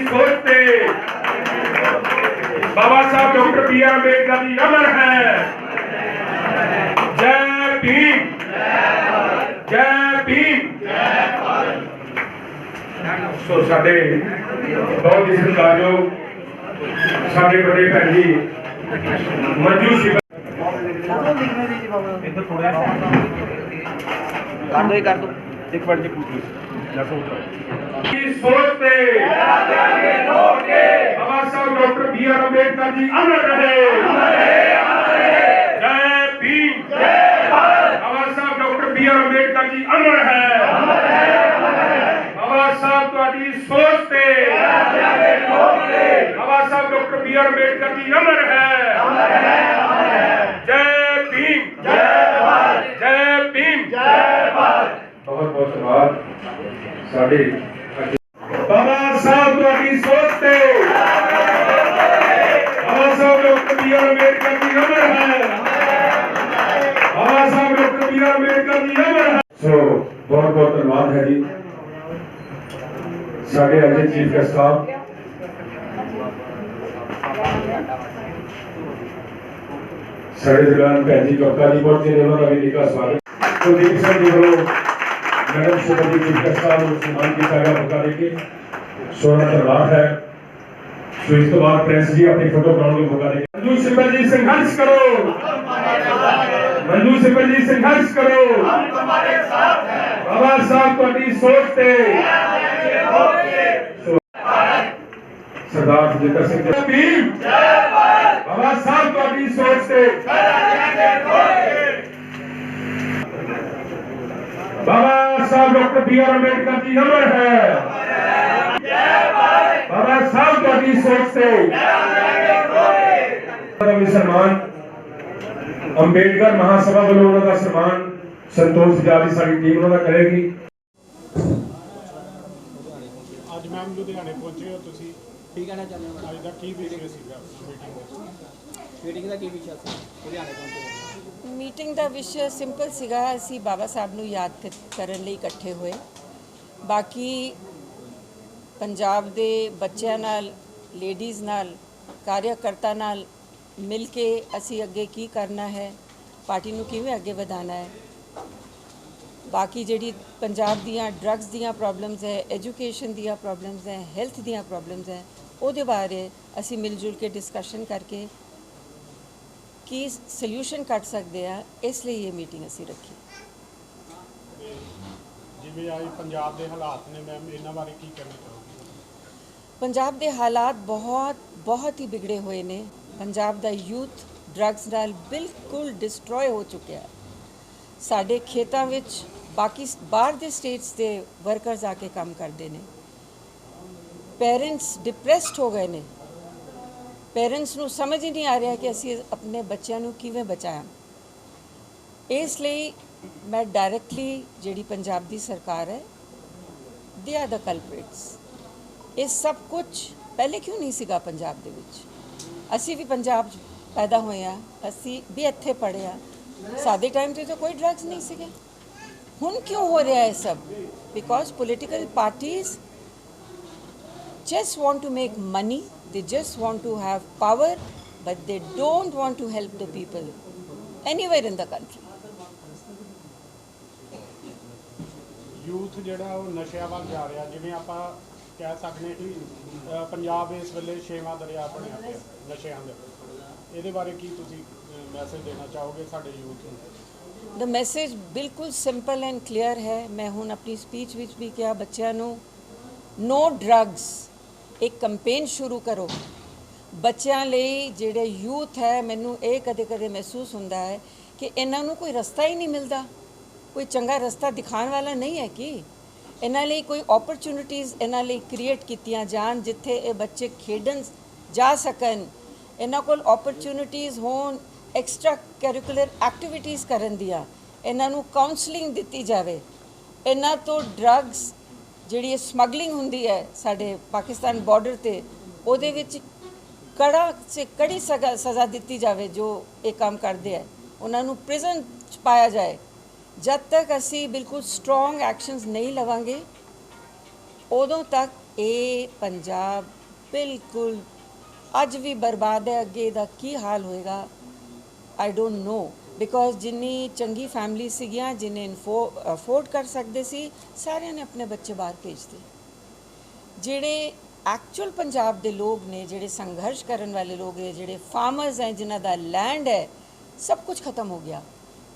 ਸਾਹਿਬ ਤੁਹਾਡੀ ਸੋਚ ਤੇ Baba Saheb doctor B R Ambedkar ji ਅਮਰ ਹੈ ਜੈ ਭੀਮ ਜੈ ਭੀਮ ਸੋ ਸਾਡੇ ਬਹੁਤ ਹੀ ਸਤਿਕਾਰਯੋਗ ਸਾਡੇ ਵੱਡੇ ਭੈਣ ਜੀ ਮੰਜੂ ਸਿਪਰ ਕਰ ਦੋ ਕਰ ਦੋ ਇੱਕ ਮਿੰਟ ਜੀ ਕੀ ਸੋਚ ਤੇ Baba Saheb doctor B R Ambedkar ji ਅਮਰ ਰਹੇ ਜੈ Bhim Baba Saheb doctor B R Ambedkar ji ਅਮਰ ਹੈ ਬਾਬਾ ਸਾਹਿਬ ਤੁਹਾਡੀ ਸੋਚ ਤੇ Baba Saheb doctor B R Ambedkar ji ਅਮਰ ਹੈ ਜੈ ਜੈ ਭਾਰਤ ਜੈ ਭੀਮ ਜੈ ਭਾਰਤ ਬਹੁਤ ਬਹੁਤ ਧੰਨਵਾਦ ਸਾਡੇ ਸਾਡੇ ਅੱਜ ਦੇ ਚੀਫ ਗੈਸਟ ਸਾਹਿਬ ਸਾਡੇ ਦਰਬਾਰ ਭੈਣ ਜੀ ਕਪਤਾ ਜੀ ਪਹੁੰਚੇ ਨੇ ਉਹਨਾਂ ਦਾ ਵੀ ਨਿੱਘਾ ਸਵਾਗਤ ਕੁਲਦੀਪ ਸਿੰਘ ਜੀ ਵੱਲੋਂ madam super ji chief guest ਸਾਹਿਬ ਨੂੰ ਸਨਮਾਨ ਕੀਤਾ ਗਿਆ ਮੌਕਾ ਦੇ ਕੇ ਸੋਹਣਾ ਧੰਨਵਾਦ ਹੈ ਸੋ ਇਸ ਤੋਂ ਬਾਅਦ ਪ੍ਰਿੰਸ ਜੀ ਆਪਣੀ ਫੋਟੋ ਕਰਾਉਣ ਲਈ ਮੌਕਾ ਦੇ ਕੇ ਮੰਜੂ ਸਿਪਰ ਜੀ ਸੰਘਰਸ਼ ਕਰੋ ਮੰਜੂ ਸਿਪਰ ਜੀ ਸੰਘਰਸ਼ ਕਰੋ ਬਾਬਾ ਸਾਹਿਬ ਤੁਹਾਡੀ ਸੋਚ ਤੇ ਸੋ- ਸਰਦਾਰ ਜਗਤ ਸਿੰਘ ਜੀ ਭੀਮ ਬਾਬਾ ਸਾਹਿਬ ਤੁਹਾਡੀ ਸੋਚ ਤੇ Baba Saheb doctor B R Ambedkar ji ਅਮਰ ਹੈ ਬਾਬਾ ਸਾਹਿਬ ਤੁਹਾਡੀ ਸੋਚ ਤੇ ਦਾ ਵੀ ਸਨਮਾਨ ਅੰਬੇਡਕਰ ਮਹਾਸਭਾ ਵੱਲੋਂ ਉਹਨਾਂ ਦਾ ਸਨਮਾਨ ਸੰਤੋਸ਼ ਜਾਲੀ ਸਾਡੀ ਟੀਮ ਉਹਨਾਂ ਦਾ ਕਰੇਗੀ ਅੱਜ ਮੈਮ ਲੁਧਿਆਣੇ ਪਹੁੰਚੇ ਹੋ ਤੁਸੀਂ। ਕੀ ਕਹਿਣਾ ਚਾਹੁੰਦੇ ਹੋ? ਅੱਜ ਦਾ ਕੀ ਵਿਸ਼ੇ ਸੀਗਾ ਮੀਟਿੰਗ ਦਾ? ਕੀ ਵਿਸ਼ਾ ਸੀ? ਲੁਧਿਆਣੇ ਪਹੁੰਚੇ ਮੀਟਿੰਗ ਦਾ ਵਿਸ਼ਾ ਸਿੰਪਲ ਸੀਗਾ ਅਸੀਂ ਬਾਬਾ ਸਾਹਿਬ ਨੂੰ ਯਾਦ ਕਰਨ ਲਈ ਇਕੱਠੇ ਹੋਏ। ਬਾਕੀ ਪੰਜਾਬ ਦੇ ਬੱਚਿਆਂ ਨਾਲ ਲੇਡੀਜ਼ ਨਾਲ ਕਾਰਿਆਕਰਤਾ ਨਾਲ ਮਿਲ ਕੇ ਅਸੀਂ ਅੱਗੇ ਕੀ ਕਰਨਾ ਹੈ ਪਾਰਟੀ ਨੂੰ ਕਿਵੇਂ ਅੱਗੇ ਵਧਾਉਣਾ ਹੈ ਬਾਕੀ ਜਿਹੜੀ ਪੰਜਾਬ ਦੀਆਂ ਡਰੱਗਸ ਦੀਆਂ ਪ੍ਰੋਬਲਮਸ ਹੈ ਐਜੂਕੇਸ਼ਨ ਦੀਆਂ ਪ੍ਰੋਬਲਮਸ ਹੈ ਹੈਲਥ ਦੀਆਂ ਪ੍ਰੋਬਲਮਸ ਹੈ ਉਹਦੇ ਬਾਰੇ ਅਸੀਂ ਮਿਲ ਜੁਲ ਕੇ ਡਿਸਕਸ਼ਨ ਕਰਕੇ ਕੀ ਸੋਲੂਸ਼ਨ ਕੱਢ ਸਕਦੇ ਆ ਇਸ ਲਈ ਇਹ ਮੀਟਿੰਗ ਅਸੀਂ ਰੱਖੀ। ਜਿਵੇਂ ਅੱਜ ਪੰਜਾਬ ਦੇ ਹਾਲਾਤ ਨੇ ਮੈਮ ਇਹਨਾਂ ਬਾਰੇ ਕੀ ਕਹਿਣਾ ਚਾਹੋਗੇ? ਪੰਜਾਬ ਦੇ ਹਾਲਾਤ ਬਹੁਤ ਬਹੁਤ ਹੀ ਵਿਗੜੇ ਹੋਏ ਨੇ। ਪੰਜਾਬ ਦਾ ਯੂਥ ਡਰੱਗਸ ਨਾਲ ਬਿਲਕੁਲ ਡਿਸਟਰੋਏ ਹੋ ਚੁੱਕਿਆ ਹੈ। ਸਾਡੇ ਖੇਤਾਂ ਵਿੱਚ ਬਾਕੀ ਬਾਹਰ ਦੇ ਸਟੇਟਸ ਦੇ ਵਰਕਰਸ ਆ ਕੇ ਕੰਮ ਕਰਦੇ ਨੇ। ਪੇਰੈਂਟਸ ਡਿਪਰੈਸਡ ਹੋ ਗਏ ਨੇ। ਪੇਰੈਂਟਸ ਨੂੰ ਸਮਝ ਹੀ ਨਹੀਂ ਆ ਰਿਹਾ ਕਿ ਅਸੀਂ ਆਪਣੇ ਬੱਚਿਆਂ ਨੂੰ ਕਿਵੇਂ ਬਚਾਇਆ। ਇਸ ਲਈ ਮੈਂ ਡਾਇਰੈਕਟਲੀ ਜਿਹੜੀ ਪੰਜਾਬ ਦੀ ਸਰਕਾਰ ਹੈ ਦੇ ਆਰ ਦਾ ਕਲਪ੍ਰਿਟਸ ਇਹ ਸਭ ਕੁਝ ਪਹਿਲੇ ਕਿਉਂ ਨਹੀਂ ਸੀਗਾ ਪੰਜਾਬ ਦੇ ਵਿੱਚ? ਅਸੀਂ ਵੀ ਪੰਜਾਬ 'ਚ ਪੈਦਾ ਹੋਏ ਆ ਅਸੀਂ ਵੀ ਇੱਥੇ ਪੜ੍ਹੇ ਆ ਸਾਡੇ ਟਾਈਮ ਤੇ ਤਾਂ ਕੋਈ ਡਰੱਗਸ ਨਹੀਂ ਸੀਗੇ ਹੁਣ ਕਿਉਂ ਹੋ ਰਿਹਾ ਹੈ ਸਭ ਬਿਕੋਜ਼ ਪੋਲੀਟੀਕਲ ਪਾਰਟੀਆਂ just want to make money, they just want to have power, but they don't want to help the people anywhere in the country. Youth ਜਿਹੜਾ ਉਹ ਨਸ਼ਿਆਂ ਵੱਲ ਜਾ ਰਿਹਾ ਜਿਵੇਂ ਆਪਾਂ ਕਹਿ ਸਕਦੇ ਕਿ ਅ, ਪੰਜਾਬ ਇਸ ਵੇਲੇ ਛੇਵਾਂ ਦਰਿਆ ਬਣਿਆ ਪਿਆ ਨਸ਼ਿਆਂ ਦੇ ਇਹਦੇ ਬਾਰੇ ਕੀ ਤੁਸੀਂ ਮੈਸੇਜ ਦੇਣਾ ਚਾਹੋਗੇ ਸਾਡੇ ਯੂਥ ਨੂੰ? ਦਾ ਮੈਸੇਜ ਬਿਲਕੁਲ ਸਿੰਪਲ ਐਂਡ ਕਲੀਅਰ ਹੈ। ਮੈਂ ਹੁਣ ਆਪਣੀ ਸਪੀਚ ਵਿੱਚ ਵੀ ਕਿਹਾ, ਬੱਚਿਆਂ ਨੂੰ ਨੋ ਡਰੱਗਸ ਇੱਕ ਕੈਂਪੇਨ ਸ਼ੁਰੂ ਕਰੋ। ਬੱਚਿਆਂ ਲਈ ਜਿਹੜੇ ਯੂਥ ਹੈ, ਮੈਨੂੰ ਇਹ ਕਦੇ-ਕਦੇ ਮਹਿਸੂਸ ਹੁੰਦਾ ਹੈ ਕਿ ਇਹਨਾਂ ਨੂੰ ਕੋਈ ਰਸਤਾ ਹੀ ਨਹੀਂ ਮਿਲਦਾ। ਕੋਈ ਚੰਗਾ ਰਸਤਾ ਦਿਖਾਉਣ ਵਾਲਾ ਨਹੀਂ ਹੈ ਕਿ? ਇਹਨਾਂ ਲਈ ਕੋਈ ਓਪਰਚ्युनिटीज ਇਹਨਾਂ ਲਈ ਕ੍ਰੀਏਟ ਕੀਤੀਆਂ ਜਾਣ, ਜਿੱਥੇ ਇਹ ਬੱਚੇ ਖੇਡਣ ਜਾ ਸਕਣ। ਇਹਨਾਂ ਕੋਲ ਓਪਰਚ्युनिटीज ਹੋਣ ਐਕਸਟਰਾ ਕਰਿਕੂਲਰ ਐਕਟੀਵਿਟੀਜ਼ ਕਰਨ ਦੀਆਂ। ਇਹਨਾਂ ਨੂੰ ਕਾਉਂਸਲਿੰਗ ਦਿੱਤੀ ਜਾਵੇ। ਇਹਨਾਂ ਤੋਂ ਡਰੱਗਸ ਜਿਹੜੀ ਸਮਗਲਿੰਗ ਹੁੰਦੀ ਹੈ ਸਾਡੇ ਪਾਕਿਸਤਾਨ ਬਾਰਡਰ ਤੇ, ਉਹਦੇ ਵਿੱਚ ਕੜਾ ਸੇ ਕੜੀ ਸਜ਼ਾ ਸਜ਼ਾ ਦਿੱਤੀ ਜਾਵੇ ਜੋ ਇਹ ਕੰਮ ਕਰਦੇ ਹੈ ਉਹਨਾਂ ਨੂੰ ਪ੍ਰਿਜ਼ਨ ਚ ਪਾਇਆ ਜਾਏ। ਜਦ ਤੱਕ ਅਸੀਂ ਬਿਲਕੁਲ ਸਟਰੋਂਗ ਐਕਸ਼ਨਸ ਨਹੀਂ ਲਵਾਂਗੇ, ਉਦੋਂ ਤੱਕ ਇਹ ਪੰਜਾਬ ਬਿਲਕੁਲ ਅੱਜ ਵੀ ਬਰਬਾਦ ਹੈ। ਅੱਗੇ ਦਾ ਕੀ ਹਾਲ ਹੋਏਗਾ? ਆਈ ਡੋਨਟ ਨੋ ਬਿਕੋਜ਼ ਜਿੰਨੀ ਚੰਗੀ ਫੈਮਿਲੀ ਸੀਗੀਆਂ ਜਿਨੇ ਅਫੋਰਡ ਕਰ ਸਕਦੇ ਸੀ ਸਾਰਿਆਂ ਨੇ ਆਪਣੇ ਬੱਚੇ ਬਾਹਰ ਭੇਜਤੇ ਜਿਹੜੇ ਐਕਚੁਅਲ ਪੰਜਾਬ ਦੇ ਲੋਕ ਨੇ ਜਿਹੜੇ ਸੰਘਰਸ਼ ਕਰਨ ਵਾਲੇ ਲੋਕ ਹੈ ਜਿਹੜੇ ਫਾਰਮਰਸ ਹੈ ਜਿਨ੍ਹਾਂ ਦਾ ਲੈਂਡ ਹੈ ਸਭ ਕੁਝ ਖਤਮ ਹੋ ਗਿਆ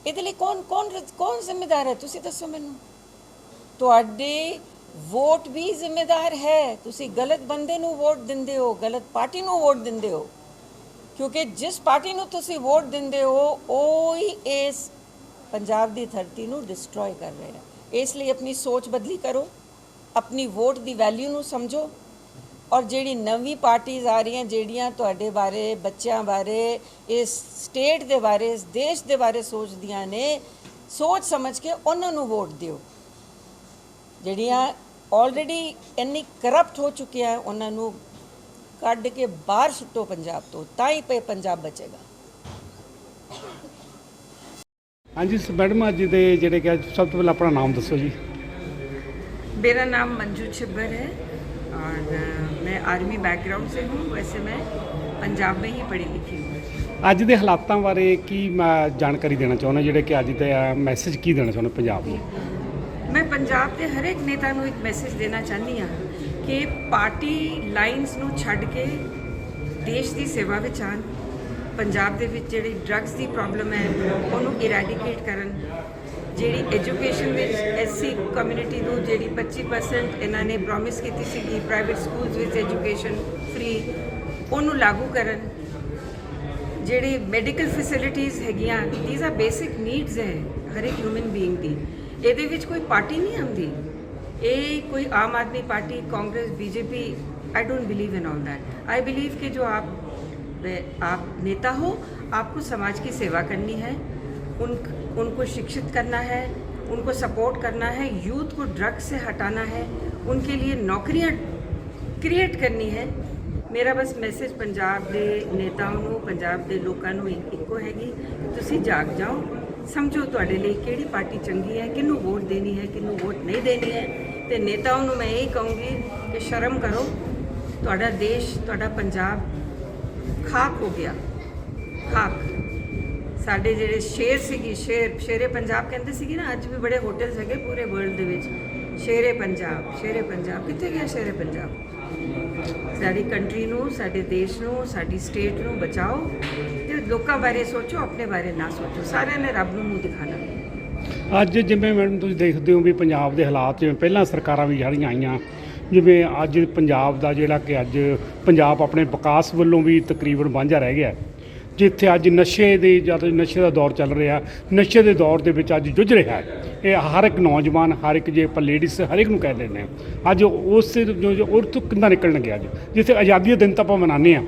ਇਹਦੇ ਲਈ ਕੌਣ ਕੌਣ ਕੌਣ ਜ਼ਿੰਮੇਦਾਰ ਹੈ ਤੁਸੀਂ ਦੱਸੋ ਮੈਨੂੰ ਤੁਹਾਡੇ ਵੋਟ ਵੀ ਜ਼ਿੰਮੇਦਾਰ ਹੈ ਤੁਸੀਂ ਗਲਤ ਬੰਦੇ ਨੂੰ ਵੋਟ ਦਿੰਦੇ ਹੋ ਗਲਤ ਪਾਰਟੀ ਨੂੰ ਵੋਟ ਦਿੰਦੇ ਹੋ ਕਿਉਂਕਿ ਜਿਸ ਪਾਰਟੀ ਨੂੰ ਤੁਸੀਂ ਵੋਟ ਦਿੰਦੇ ਹੋ, ਉਹ ਹੀ ਇਸ ਪੰਜਾਬ ਦੀ ਧਰਤੀ ਨੂੰ ਡਿਸਟਰੋਏ ਕਰ ਰਹੇ ਆ ਇਸ ਲਈ ਆਪਣੀ ਸੋਚ ਬਦਲੀ ਕਰੋ, ਆਪਣੀ ਵੋਟ ਦੀ ਵੈਲਿਊ ਨੂੰ ਸਮਝੋ ਔਰ ਜਿਹੜੀ ਨਵੀਂ ਪਾਰਟੀਆਂ ਆ ਰਹੀਆਂ, ਜਿਹੜੀਆਂ ਤੁਹਾਡੇ ਬਾਰੇ, ਬੱਚਿਆਂ ਬਾਰੇ, ਇਸ ਸਟੇਟ ਦੇ ਬਾਰੇ, ਇਸ ਦੇਸ਼ ਦੇ ਬਾਰੇ ਸੋਚਦੀਆਂ ਨੇ, ਸੋਚ ਸਮਝ ਕੇ ਉਹਨਾਂ ਨੂੰ ਵੋਟ ਦਿਓ। ਜਿਹੜੀਆਂ ਆਲਰੇਡੀ ਇੰਨੀ ਕਰਪਟ ਹੋ ਚੁੱਕੀਆਂ, ਉਹਨਾਂ ਨੂੰ ਕੱਢ ਕੇ ਬਾਹਰ ਸੁੱਟੋ ਪੰਜਾਬ ਤੋਂ ਤਾਂ ਹੀ ਪੇ ਪੰਜਾਬ ਬਚੇਗਾ ਹਾਂਜੀ ਸ- ਮੈਡਮ ਅੱਜ ਦੇ ਜਿਹੜੇ ਕਿ ਅੱਜ ਸਭ ਤੋਂ ਪਹਿਲਾਂ ਆਪਣਾ ਨਾਮ ਦੱਸੋ ਜੀ मेरा नाम मंजू छिब्बर है और अ, मैं आर्मी बैकग्राउंड से हूँ वैसे मैं पंजाब में ही पढ़ी लिखी हूँ ਅੱਜ ਦੇ ਹਾਲਾਤਾਂ ਬਾਰੇ ਕੀ ਮੈਂ ਜਾਣਕਾਰੀ ਦੇਣਾ ਚਾਹੁੰਦਾ ਜਿਹੜੇ ਕਿ ਅੱਜ ਦੇ ਮੈਸੇਜ ਕੀ ਦੇਣਾ ਚਾਹੁੰਦੇ ਪੰਜਾਬ ਨੂੰ ਮੈਂ ਪੰਜਾਬ ਦੇ ਹਰ ਇੱਕ ਨੇਤਾ ਨੂੰ ਇੱਕ ਮੈਸੇਜ ਦੇਣਾ ਚਾਹੁੰਦੀ ਹਾਂ ਕਿ ਪਾਰਟੀ ਲਾਈਨਸ ਨੂੰ ਛੱਡ ਕੇ ਦੇਸ਼ ਦੀ ਸੇਵਾ ਵਿੱਚ ਆਉਣ, ਪੰਜਾਬ ਦੇ ਵਿੱਚ ਜਿਹੜੀ ਡਰੱਗਸ ਦੀ ਪ੍ਰੋਬਲਮ ਹੈ, ਉਹਨੂੰ ਇਰੈਡੀਕੇਟ ਕਰਨ, ਜਿਹੜੀ ਐਜੂਕੇਸ਼ਨ ਵਿੱਚ ਐਸਸੀ ਕਮਿਊਨਿਟੀ ਨੂੰ ਜਿਹੜੀ 25% ਇਹਨਾਂ ਨੇ ਪ੍ਰੋਮਿਸ ਕੀਤੀ ਸੀ ਕਿ ਪ੍ਰਾਈਵੇਟ ਸਕੂਲਸ ਵਿੱਚ ਐਜੂਕੇਸ਼ਨ ਫ੍ਰੀ ਉਹਨੂੰ ਲਾਗੂ ਕਰਨ, ਜਿਹੜੀ ਮੈਡੀਕਲ ਫੈਸਿਲਿਟੀਆਂ ਹੈਗੀਆਂ ਥੀਸ ਆਰ ਬੇਸਿਕ ਨੀਡਸ ਹੈ ਹਰ ਇੱਕ ਹਿਊਮਨ ਬੀਇੰਗ ਦੀ। ਇਹਦੇ ਵਿੱਚ ਕੋਈ ਪਾਰਟੀ ਨਹੀਂ ਆਉਂਦੀ। ए कोई Aam Aadmi Party, Congress BJP I don't believe in all that I believe कि जो आप आप नेता हो, आपको समाज की सेवा करनी है, उन, उनको शिक्षित करना है, उनको सपोर्ट करना है यूथ को ड्रग से हटाना है, उनके लिए नौकरियाँ क्रिएट करनी है। मेरा बस मैसेज पंजाब के नेताओं पंजाब के लोगों ਲੋਕਾਂ हैगी तुम जाग जाओ। समझो ਜਾਓ ਸਮਝੋ पार्टी चंगी है किनू वोट देनी है किनू वोट नहीं देनी है। ਤੇ ਨੇਤਾਵਾਂ ਨੂੰ ਮੈਂ ਇਹ ਕਹੂੰਗੀ ਕਿ ਸ਼ਰਮ ਕਰੋ, ਤੁਹਾਡਾ ਦੇਸ਼, ਤੁਹਾਡਾ ਪੰਜਾਬ ਖਾਕ ਹੋ ਗਿਆ, ਖਾਕ। ਸਾਡੇ ਜਿਹੜੇ ਸ਼ੇਰ ਸੀਗੀ, ਸ਼ੇਰ, ਸ਼ੇਰੇ ਪੰਜਾਬ ਕਹਿੰਦੇ ਸੀਗੇ ਨਾ, ਅੱਜ ਵੀ ਬੜੇ ਹੋਟਲਸ ਹੈਗੇ ਪੂਰੇ ਵਰਲਡ ਦੇ ਵਿੱਚ। ਸ਼ੇਰੇ ਪੰਜਾਬ ਸ਼ੇਰੇ ਪੰਜਾਬ, ਕਿੱਥੇ ਗਿਆ ਸ਼ੇਰੇ ਪੰਜਾਬ? ਸਾਡੀ ਕੰਟਰੀ ਨੂੰ, ਸਾਡੇ ਦੇਸ਼ ਨੂੰ, ਸਾਡੀ ਸਟੇਟ ਨੂੰ ਬਚਾਓ ਤੇ ਲੋਕਾਂ ਬਾਰੇ ਸੋਚੋ, ਆਪਣੇ ਬਾਰੇ ਨਾ ਸੋਚੋ। ਸਾਰਿਆਂ ਨੇ ਰੱਬ ਨੂੰ ਮੂੰਹ ਦਿਖਾਣਾ ਅੱਜ ਜਿਵੇਂ ਮੈਡਮ ਤੁਸੀਂ ਦੇਖਦੇ ਹੋ ਵੀ ਪੰਜਾਬ ਦੇ ਹਾਲਾਤ ਜਿਵੇਂ ਪਹਿਲਾਂ ਸਰਕਾਰਾਂ ਵੀ ਜਿਹੜੀਆਂ ਆਈਆਂ, ਜਿਵੇਂ ਅੱਜ ਪੰਜਾਬ ਦਾ ਜਿਹੜਾ ਕਿ ਅੱਜ ਪੰਜਾਬ ਆਪਣੇ ਵਿਕਾਸ ਵੱਲੋਂ ਵੀ ਤਕਰੀਬਨ ਵਾਂਝਾ ਰਹਿ ਗਿਆ ਜਿੱਥੇ ਅੱਜ ਨਸ਼ੇ ਦੇ ਜਦ ਨਸ਼ੇ ਦਾ ਦੌਰ ਚੱਲ ਰਿਹਾ, ਨਸ਼ੇ ਦੇ ਦੌਰ ਦੇ ਵਿੱਚ ਅੱਜ ਜੁਝ ਰਿਹਾ ਹੈ। ਇਹ ਹਰ ਇੱਕ ਨੌਜਵਾਨ, ਹਰ ਇੱਕ ਜੇ ਆਪਾਂ ਲੇਡੀਜ਼ ਹਰ ਇੱਕ ਨੂੰ ਕਹਿ ਦਿੰਦੇ ਹਾਂ, ਅੱਜ ਉਸ ਜੋ ਉਹ ਤੋਂ ਕਿੰਨਾ ਨਿਕਲਣਗੇ ਅੱਜ? ਜਿੱਥੇ ਆਜ਼ਾਦੀ ਦਾ ਦਿਨ ਤਾਂ ਆਪਾਂ ਮਨਾਉਂਦੇ ਹਾਂ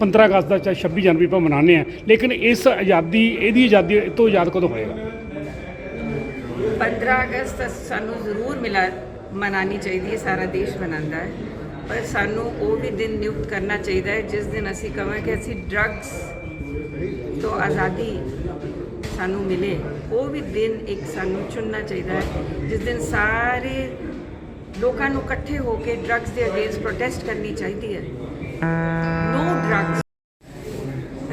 15 ਅਗਸਤ ਦਾ ਚਾਹੇ 26 ਜਨਵਰੀ ਆਪਾਂ ਮਨਾਉਂਦੇ ਹਾਂ, ਲੇਕਿਨ ਇਸ ਆਜ਼ਾਦੀ, ਇਹਦੀ ਆਜ਼ਾਦੀ ਇਹ ਤੋਂ ਆਜ਼ਾਦ ਕਦੋਂ ਹੋਏਗਾ? 15 ਅਗਸਤ ਸਾਨੂੰ ਜ਼ਰੂਰ ਮਿਲਾ ਮਨਾਣੀ ਚਾਹੀਦੀ ਹੈ, ਸਾਰਾ ਦੇਸ਼ ਮਨਾਉਂਦਾ ਹੈ। ਪਰ ਸਾਨੂੰ ਉਹ ਵੀ ਦਿਨ ਨਿਯੁਕਤ ਕਰਨਾ ਚਾਹੀਦਾ ਹੈ, ਜਿਸ ਦਿਨ ਅਸੀਂ ਕਹਾਂ ਕਿ ਅਸੀਂ ਡਰੱਗਸ ਤੋਂ ਆਜ਼ਾਦੀ ਸਾਨੂੰ ਮਿਲੇ, ਉਹ ਵੀ ਦਿਨ ਇੱਕ ਸਾਨੂੰ ਚੁਣਨਾ ਚਾਹੀਦਾ ਹੈ, ਜਿਸ ਦਿਨ ਸਾਰੇ ਲੋਕਾਂ ਨੂੰ ਇਕੱਠੇ ਹੋ ਕੇ ਡਰੱਗਸ ਦੇ ਅਗੇਂਸਟ ਪ੍ਰੋਟੈਸਟ ਕਰਨੀ ਚਾਹੀਦੀ ਹੈ। ਨੋ ਡਰੱਗਸ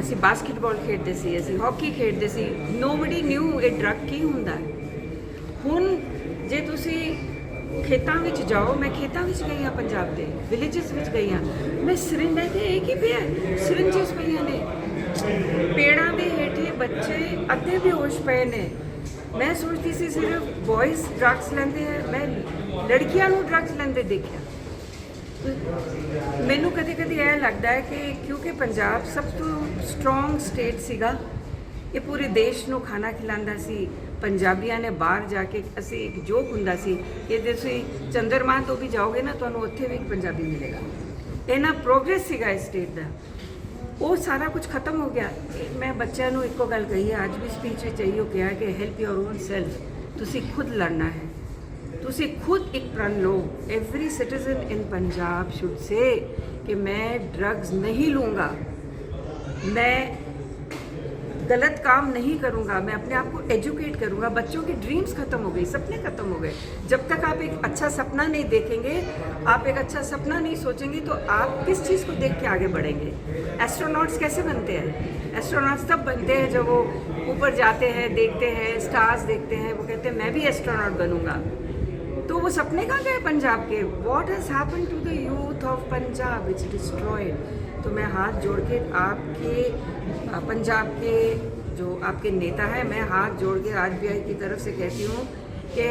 ਅਸੀਂ ਬਾਸਕਟਬਾਲ ਖੇਡਦੇ ਸੀ, ਅਸੀਂ ਹਾਕੀ ਖੇਡਦੇ ਸੀ ਨੋਬਡੀ ਨਿਊ ਇਹ ਡਰੱਗ ਕੀ ਹੁੰਦਾ ਹੈ। ਹੁਣ ਜੇ ਤੁਸੀਂ ਖੇਤਾਂ ਵਿੱਚ ਜਾਓ, ਮੈਂ ਖੇਤਾਂ ਵਿੱਚ ਗਈ ਆ ਪੰਜਾਬ ਦੇ ਵਿਲੇजेस ਵਿੱਚ ਗਈ ਆ ਮੈਂ ਸਿਰਿੰਜ ਹੈ ਇਹ ਕੀ ਪਿਆ? ਸਿਰਿੰਜਸ ਪਈਆਂ ਨੇ। ਪੇੜਾਂ ਦੇ ਹੇਠੇ ਬੱਚੇ ਅੱਧੇ ਬੇਹੋਸ਼ ਪਏ ਨੇ। ਮੈਂ ਸੋਚਦੀ ਸੀ ਸਿਰਫ ਬॉयਜ਼ ਡਰੱਗਸ ਲੈਂਦੇ ਆ, ਮੈਂ ਲੜਕੀਆਂ ਨੂੰ ਡਰੱਗਸ ਲੈਂਦੇ ਦੇਖਿਆ। ਮੈਨੂੰ ਕਦੇ-ਕਦੇ ਇਹ ਲੱਗਦਾ ਹੈ ਕਿ ਕਿਉਂਕਿ ਪੰਜਾਬ ਸਭ ਤੋਂ ਸਟਰੋਂਗ ਸਟੇਟ ਸੀਗਾ, ਇਹ ਪੂਰੇ ਦੇਸ਼ ਨੂੰ ਖਾਣਾ ਖਿਲਾਉਂਦਾ ਸੀ। ਪੰਜਾਬੀਆਂ ਨੇ ਬਾਹਰ ਜਾ ਕੇ ਅਸੀਂ ਇੱਕ ਜੋਕ ਹੁੰਦਾ ਸੀ ਕਿ ਜੇ ਤੁਸੀਂ ਚੰਦਰਮਾ ਤੋਂ ਵੀ ਜਾਓਗੇ ਨਾ, ਤੁਹਾਨੂੰ ਉੱਥੇ ਵੀ ਇੱਕ ਪੰਜਾਬੀ ਮਿਲੇਗਾ। ਇਹਨਾਂ ਪ੍ਰੋਗਰੈਸ ਸੀਗਾ ਇਸ ਸਟੇਟ ਦਾ। ਉਹ ਸਾਰਾ ਕੁਝ ਖਤਮ ਹੋ ਗਿਆ। ਮੈਂ ਬੱਚਿਆਂ ਨੂੰ ਇੱਕੋ ਗੱਲ ਕਹੀ ਹੈ ਅੱਜ ਵੀ ਸਪੀਚ ਵਿੱਚ ਇਹੀ ਉਹ ਕਿਹਾ ਕਿ ਹੈਲਪ ਯੋਰ ਓਨ ਸੈਲਫ ਤੁਸੀਂ ਖੁਦ ਲੜਨਾ ਹੈ। ਤੁਸੀਂ ਖੁਦ ਇੱਕ ਪ੍ਰਣ ਲਓ। Every citizen in Punjab should say ਕਿ ਮੈਂ ਡਰੱਗਸ ਨਹੀਂ ਲੂੰਗਾ। ਮੈਂ गलत काम नहीं करूँगा, मैं अपने आप को एजुकेट करूँगा, बच्चों के ड्रीम्स खत्म हो गए सपने खत्म हो गए। जब तक आप एक अच्छा सपना नहीं देखेंगे, आप एक अच्छा सपना नहीं सोचेंगे तो आप किस चीज़ को देख के आगे बढ़ेंगे? एस्ट्रोनॉट्स कैसे बनते हैं? एस्ट्रोनॉट्स तब बनते हैं जब वो ऊपर जाते हैं, देखते हैं स्टार्स देखते हैं, वो कहते हैं, मैं भी एस्ट्रोनॉट बनूँगा। तो वो सपने कहाँ गए पंजाब के? What has happen to the youth of Punjab it's destroyed तो मैं हाथ जोड़ के आपके अ, पंजाब के जो आपके नेता हैं मैं हाथ जोड़ के आर की तरफ से कहती हूँ कि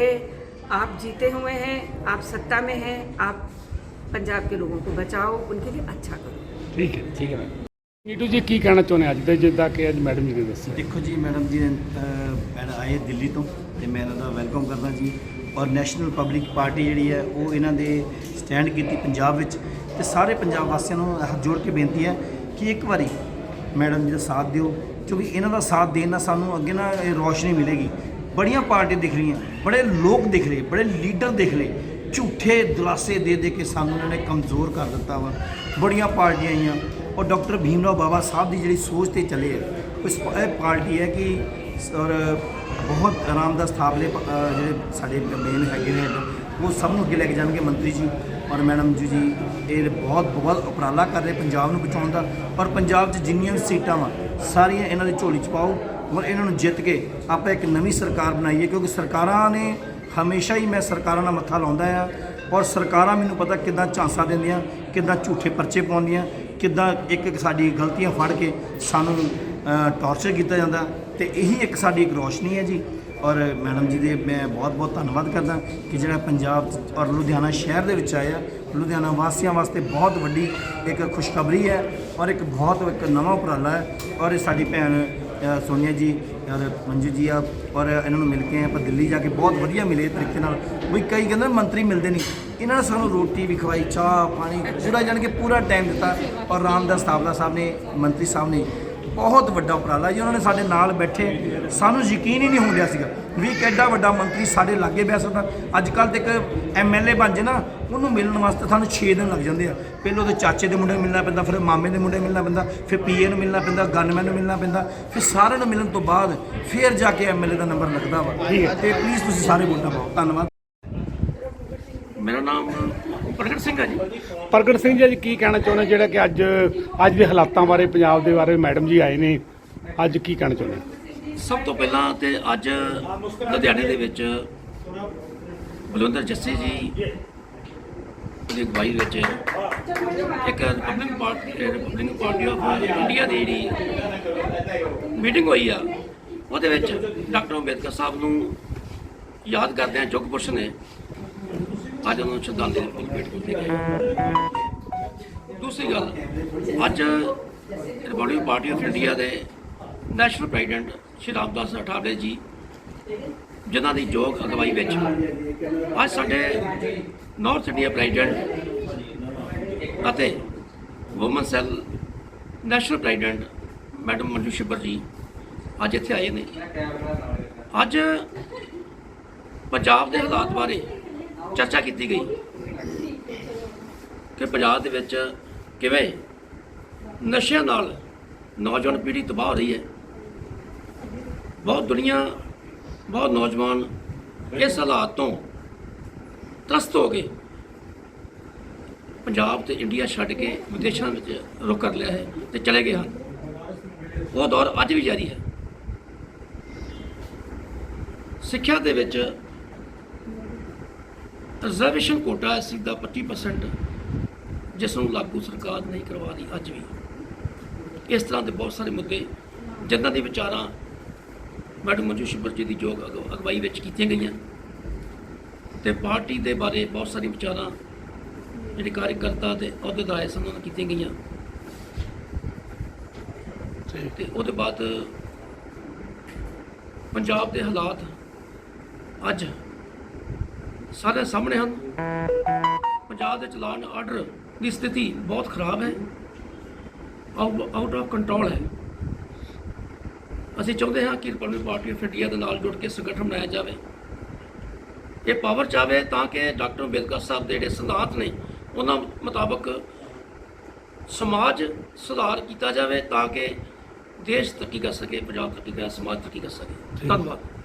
आप जीते हुए हैं आप सत्ता में हैं आप पंजाब के लोगों को बचाओ उनके लिए अच्छा करो ਠੀਕ ਹੈ ਠੀਕ ਹੈ ਨੀਟੂ ਜੀ ਕੀ ਕਹਿਣਾ ਚਾਹੁੰਦੇ ਅੱਜ ਦੇ ਜਿੱਦਾਂ ਕਿ ਅੱਜ ਮੈਡਮ ਜੀ ਨੇ ਦੱਸਿਆ ਦੇਖੋ ਜੀ ਮੈਡਮ ਜੀ ਨੇ ਅਹ, ਮੈਡਮ ਆਏ ਦਿੱਲੀ ਤੋਂ ਤੇ ਮੈਂ ਇਹਨਾਂ ਦਾ ਵੈਲਕਮ ਕਰਦਾ ਜੀ ਔਰ ਨੈਸ਼ਨਲ ਪਬਲਿਕ ਪਾਰਟੀ ਜਿਹੜੀ ਹੈ ਉਹ ਇਹਨਾਂ ਦੇ ਸਟੈਂਡ ਕੀਤੀ ਪੰਜਾਬ ਵਿੱਚ ਤੇ ਸਾਰੇ ਪੰਜਾਬ ਵਾਸੀਆਂ ਨੂੰ ਹੱਥ ਜੋੜ ਕੇ ਬੇਨਤੀ ਹੈ ਕਿ ਇੱਕ ਵਾਰੀ ਮੈਡਮ ਜੀ ਦਾ ਸਾਥ ਦਿਓ ਕਿਉਂਕਿ ਇਹਨਾਂ ਦਾ ਸਾਥ ਦੇਣ ਨਾਲ ਸਾਨੂੰ ਅੱਗੇ ਨਾ ਇਹ ਰੋਸ਼ਨੀ ਮਿਲੇਗੀ। ਬੜੀਆਂ ਪਾਰਟੀਆਂ ਦਿਖ ਰਹੀਆਂ ਬੜੇ ਲੋਕ ਦਿਖ ਰਹੇ ਬੜੇ ਲੀਡਰ ਦਿਖ ਰਹੇ। ਝੂਠੇ ਦਿਲਾਸੇ ਦੇ ਦੇ ਕੇ ਸਾਨੂੰ ਇਹਨਾਂ ਨੇ ਕਮਜ਼ੋਰ ਕਰ ਦਿੱਤਾ ਵਾ। ਬੜੀਆਂ ਪਾਰਟੀਆਂ ਆਈਆਂ। ਔਰ ਡਾਕਟਰ ਭੀਮ ਰਾਓ ਬਾਬਾ ਸਾਹਿਬ ਦੀ ਜਿਹੜੀ ਸੋਚ ਤੇ ਚੱਲੇ ਆ ਉਸ ਇਹ ਪਾਰਟੀ ਹੈ ਕਿ ਔਰ ਬਹੁਤ ਆਰਾਮ ਦਾ ਸਥਾਪਲੇ ਜਿਹੜੇ ਸਾਡੇ ਮੇਨ ਹੈਗੇ ਨੇ head, ਉਹ ਸਭ ਨੂੰ ਅੱਗੇ ਲੈ ਕੇ ਜਾਣਗੇ ਮੰਤਰੀ ਜੀ। ਔਰ ਮੈਡਮ ਜੀ ਜੀ, ਇਹ ਬਹੁਤ ਬਹੁਤ ਉਪਰਾਲਾ ਕਰ ਰਹੇ ਪੰਜਾਬ ਨੂੰ ਬਚਾਉਣ ਦਾ। ਔਰ ਪੰਜਾਬ 'ਚ ਜਿੰਨੀਆਂ ਵੀ ਸੀਟਾਂ ਵਾ, ਸਾਰੀਆਂ ਇਹਨਾਂ ਦੀ ਝੋਲੀ 'ਚ ਪਾਓ ਔਰ ਇਹਨਾਂ ਨੂੰ ਜਿੱਤ ਕੇ ਆਪਾਂ ਇੱਕ ਨਵੀਂ ਸਰਕਾਰ ਬਣਾਈਏ, ਕਿਉਂਕਿ ਸਰਕਾਰਾਂ ਨੇ ਹਮੇਸ਼ਾ ਹੀ ਮੈਂ ਸਰਕਾਰਾਂ ਨਾਲ ਮੱਥਾ ਲਾਉਂਦਾ ਆ ਔਰ ਸਰਕਾਰਾਂ ਮੈਨੂੰ ਪਤਾ ਕਿੱਦਾਂ ਝਾਂਸਾ ਦਿੰਦੀਆਂ, ਕਿੱਦਾਂ ਝੂਠੇ ਪਰਚੇ ਪਾਉਂਦੀਆਂ, ਕਿੱਦਾਂ ਇੱਕ ਇੱਕ ਸਾਡੀ ਗਲਤੀਆਂ ਫੜ ਕੇ ਸਾਨੂੰ ਟੌਰਚਰ ਕੀਤਾ ਜਾਂਦਾ ਤੇ ਇਹੀ ਇੱਕ ਸਾਡੀ ਇੱਕ ਰੋਸ਼ਨੀ ਹੈ ਜੀ। ਔਰ ਮੈਡਮ ਜੀ ਦੇ ਮੈਂ ਬਹੁਤ ਬਹੁਤ ਧੰਨਵਾਦ ਕਰਦਾ ਕਿ ਜਿਹੜਾ ਪੰਜਾਬ ਔਰ ਲੁਧਿਆਣਾ ਸ਼ਹਿਰ ਦੇ ਵਿੱਚ ਆਇਆ। ਲੁਧਿਆਣਾ ਵਾਸੀਆਂ ਵਾਸਤੇ ਬਹੁਤ ਵੱਡੀ ਇੱਕ ਖੁਸ਼ਖਬਰੀ ਹੈ ਔਰ ਇੱਕ ਬਹੁਤ ਇੱਕ ਨਵਾਂ ਉਪਰਾਲਾ ਹੈ ਔਰ ਇਹ ਸਾਡੀ ਭੈਣ ਸੋਨੀਆ ਜੀ ਔਰ ਮੰਜੂ ਜੀ ਆ ਔਰ ਇਹਨਾਂ ਨੂੰ ਮਿਲ ਕੇ ਆਪਾਂ ਦਿੱਲੀ ਜਾ ਕੇ ਬਹੁਤ ਵਧੀਆ ਮਿਲੇ ਤਰੀਕੇ ਨਾਲ। ਵੀ ਕਈ ਕਹਿੰਦੇ ਮੰਤਰੀ ਮਿਲਦੇ ਨਹੀਂ। ਇਹਨਾਂ ਨੇ ਸਾਨੂੰ ਰੋਟੀ ਵੀ ਖਵਾਈ, ਚਾਹ, ਪਾਣੀ, ਪੂਰਾ ਜਾਣ ਕੇ ਪੂਰਾ ਟਾਈਮ ਦਿੱਤਾ ਔਰ ਰਾਮਦਾਸ ਤਾਵਲਾ ਸਾਹਿਬ ਨੇ, ਮੰਤਰੀ ਸਾਹਿਬ ਨੇ ਬਹੁਤ ਵੱਡਾ ਉਪਰਾਲਾ ਜੀ ਉਹਨਾਂ ਨੇ ਸਾਡੇ ਨਾਲ ਬੈਠੇ। ਸਾਨੂੰ ਯਕੀਨ ਹੀ ਨਹੀਂ ਹੋਣ ਰਿਹਾ ਸੀਗਾ ਵੀ ਇੱਕ ਐਡਾ ਵੱਡਾ ਮੰਤਰੀ ਸਾਡੇ ਲਾਗੇ ਬੈਠ ਸਕਦਾ। ਅੱਜ ਕੱਲ੍ਹ ਤੇ ਇੱਕ ਐਮਐਲਏ ਬਣ ਜੇ ਨਾ ਉਹਨੂੰ ਮਿਲਣ ਵਾਸਤੇ ਸਾਨੂੰ 6 ਦਿਨ ਲੱਗ ਜਾਂਦੇ ਆ। ਪਹਿਲਾਂ ਉਹਦੇ ਚਾਚੇ ਦੇ ਮੁੰਡੇ ਨੂੰ ਮਿਲਣਾ ਪੈਂਦਾ ਫਿਰ ਮਾਮੇ ਦੇ ਮੁੰਡੇ ਨੂੰ ਮਿਲਣਾ ਪੈਂਦਾ ਫਿਰ ਪੀਏ ਨੂੰ ਮਿਲਣਾ ਪੈਂਦਾ ਗਨਮੈਨ ਨੂੰ ਮਿਲਣਾ ਪੈਂਦਾ ਫਿਰ ਸਾਰਿਆਂ ਨੂੰ ਮਿਲਣ ਤੋਂ ਬਾਅਦ ਫਿਰ ਜਾ ਕੇ ਐਮਐਲਏ ਦਾ ਨੰਬਰ ਲੱਗਦਾ ਵਾ। ਤੇ ਪਲੀਜ਼ ਤੁਸੀਂ ਸਾਰੇ ਵੋਟਾਂ ਪਾਓ। ਧੰਨਵਾਦ। ਮੇਰਾ ਨਾਮ ਪ੍ਰਗਟ ਸਿੰਘ ਹੈ ਜੀ। ਪ੍ਰਗਟ ਸਿੰਘ ਜੀ ਅੱਜ ਕੀ ਕਹਿਣਾ ਚਾਹੁੰਦੇ ਜਿਹੜਾ ਕਿ ਅੱਜ ਅੱਜ ਦੇ ਹਾਲਾਤਾਂ ਬਾਰੇ ਪੰਜਾਬ ਦੇ ਬਾਰੇ ਮੈਡਮ ਜੀ ਆਏ ਨੇ। ਅੱਜ ਕੀ ਕਹਿਣਾ ਚਾਹੁੰਦੇ ਸਭ ਤੋਂ ਪਹਿਲਾਂ ਤੇ ਅੱਜ ਲੁਧਿਆਣੇ ਦੇ ਵਿੱਚ ਬਲਵੰਦਰ ਜੱਸੀ ਜੀ ਦੀ ਅਗਵਾਈ ਵਿੱਚ ਇੱਕ Republic Party Republic Party of India ਦੀ ਜਿਹੜੀ ਮੀਟਿੰਗ ਹੋਈ ਆ ਉਹਦੇ ਵਿੱਚ ਡਾਕਟਰ ਅੰਬੇਦਕਰ ਸਾਹਿਬ ਨੂੰ ਯਾਦ ਕਰਦੇ ਆ ਯੁੱਗ ਪੁਰਸ਼ ਨੇ। ਅੱਜ ਉਹਨਾਂ ਨੂੰ ਸ਼ਰਧਾਂਜਲੀ ਭੇਟ ਕੀਤੀ ਗਈ। ਦੂਸਰੀ ਗੱਲ, ਅੱਜ ਰਿਪਬਲਿਕ ਪਾਰਟੀ ਆਫ ਇੰਡੀਆ ਦੇ ਨੈਸ਼ਨਲ ਪ੍ਰੈਜ਼ੀਡੈਂਟ ਸ਼੍ਰੀ ਰਾਮਦਾਸ ਅਠਾਵਲੇ ਜੀ, ਜਿਨ੍ਹਾਂ ਦੀ ਯੋਗ ਅਗਵਾਈ ਵਿੱਚ ਅੱਜ ਸਾਡੇ ਨਾਰਥ ਇੰਡੀਆ ਪ੍ਰੈਜ਼ੀਡੈਂਟ ਅਤੇ woman cell national president madam Manju Shibar ji ਅੱਜ ਇੱਥੇ ਆਏ ਨੇ। ਅੱਜ ਪੰਜਾਬ ਦੇ ਹਾਲਾਤ ਬਾਰੇ ਚਰਚਾ ਕੀਤੀ ਗਈ ਕਿ ਪੰਜਾਬ ਦੇ ਵਿੱਚ ਕਿਵੇਂ ਨਸ਼ਿਆਂ ਨਾਲ ਨੌਜਵਾਨ ਪੀੜ੍ਹੀ ਤਬਾਹ ਹੋ ਰਹੀ ਹੈ। ਬਹੁਤ ਦੁਨੀਆ, ਬਹੁਤ ਨੌਜਵਾਨ ਇਸ ਹਾਲਾਤ ਤੋਂ ਤ੍ਰਸਤ ਹੋ ਕੇ ਪੰਜਾਬ ਤੇ ਇੰਡੀਆ ਛੱਡ ਕੇ ਵਿਦੇਸ਼ਾਂ ਵਿੱਚ ਰੁਕ ਕਰ ਲਿਆ ਹੈ ਤੇ ਚਲੇ ਗਏ ਹਨ। ਉਹ ਦੌਰ ਅੱਜ ਵੀ ਜਾਰੀ ਹੈ। ਸਿੱਖਿਆ ਦੇ ਵਿੱਚ ਰਿਜ਼ਰਵੇਸ਼ਨ ਕੋਟਾ ਐਸੀ ਦਾ 25% ਜਿਸ ਨੂੰ ਲਾਗੂ ਸਰਕਾਰ ਨਹੀਂ ਕਰਵਾ ਰਹੀ ਅੱਜ ਵੀ। ਇਸ ਤਰ੍ਹਾਂ ਦੇ ਬਹੁਤ ਸਾਰੇ ਮੁੱਦੇ ਜਿਨ੍ਹਾਂ ਦੀ ਵਿਚਾਰਾਂ ਮੈਡਮ ਮੰਜੂ ਸ਼ਿਬਰ ਜੀ ਦੀ ਅਗਵਾ- ਅਗਵਾਈ ਵਿੱਚ ਕੀਤੀਆਂ ਗਈਆਂ। ਤੇ ਪਾਰਟੀ ਦੇ ਬਾਰੇ ਬਹੁਤ ਸਾਰੀ ਵਿਚਾਰਾਂ ਜਿਹੜੇ ਕਾਰਜਕਰਤਾ ਤੇ ਅਹੁਦੇਦਾਰ ਸਨ ਉਹਨਾਂ ਨਾਲ ਕੀਤੀਆਂ ਗਈਆਂ। ਤੇ ਉਹਦੇ ਬਾਅਦ ਪੰਜਾਬ ਦੇ ਹਾਲਾਤ ਅੱਜ ਸਾਰੇ ਸਾਹਮਣੇ ਹਨ। ਪੰਜਾਬ ਦੇ ਚਲਾਨ ਆਰਡਰ ਦੀ ਸਥਿਤੀ ਬਹੁਤ ਖਰਾਬ ਹੈ। ਆਊਟ ਆਫ ਕੰਟਰੋਲ ਹੈ। ਅਸੀਂ ਚਾਹੁੰਦੇ ਹਾਂ ਕਿ ਰਿਪਬਲਿਕ ਪਾਰਟੀ ਆਫ ਇੰਡੀਆ ਦੇ ਨਾਲ ਜੁੜ ਕੇ ਸੰਗਠਨ ਬਣਾਇਆ ਜਾਵੇ। ਇਹ ਪਾਵਰ ਚਾਵੇ ਤਾਂ ਕਿ ਡਾਕਟਰ ਅੰਬੇਦਕਰ ਸਾਹਿਬ ਦੇ ਜਿਹੜੇ ਸਿਧਾਂਤ ਨੇ ਉਹਨਾਂ ਮੁਤਾਬਕ ਸਮਾਜ ਸੁਧਾਰ ਕੀਤਾ ਜਾਵੇ ਤਾਂ ਕਿ ਦੇਸ਼ ਤਰੱਕੀ ਕਰ ਸਕੇ ਪੰਜਾਬ ਤਰੱਕੀ ਕਰ ਸਮਾਜ ਤਰੱਕੀ ਕਰ ਸਕੇ। ਧੰਨਵਾਦ।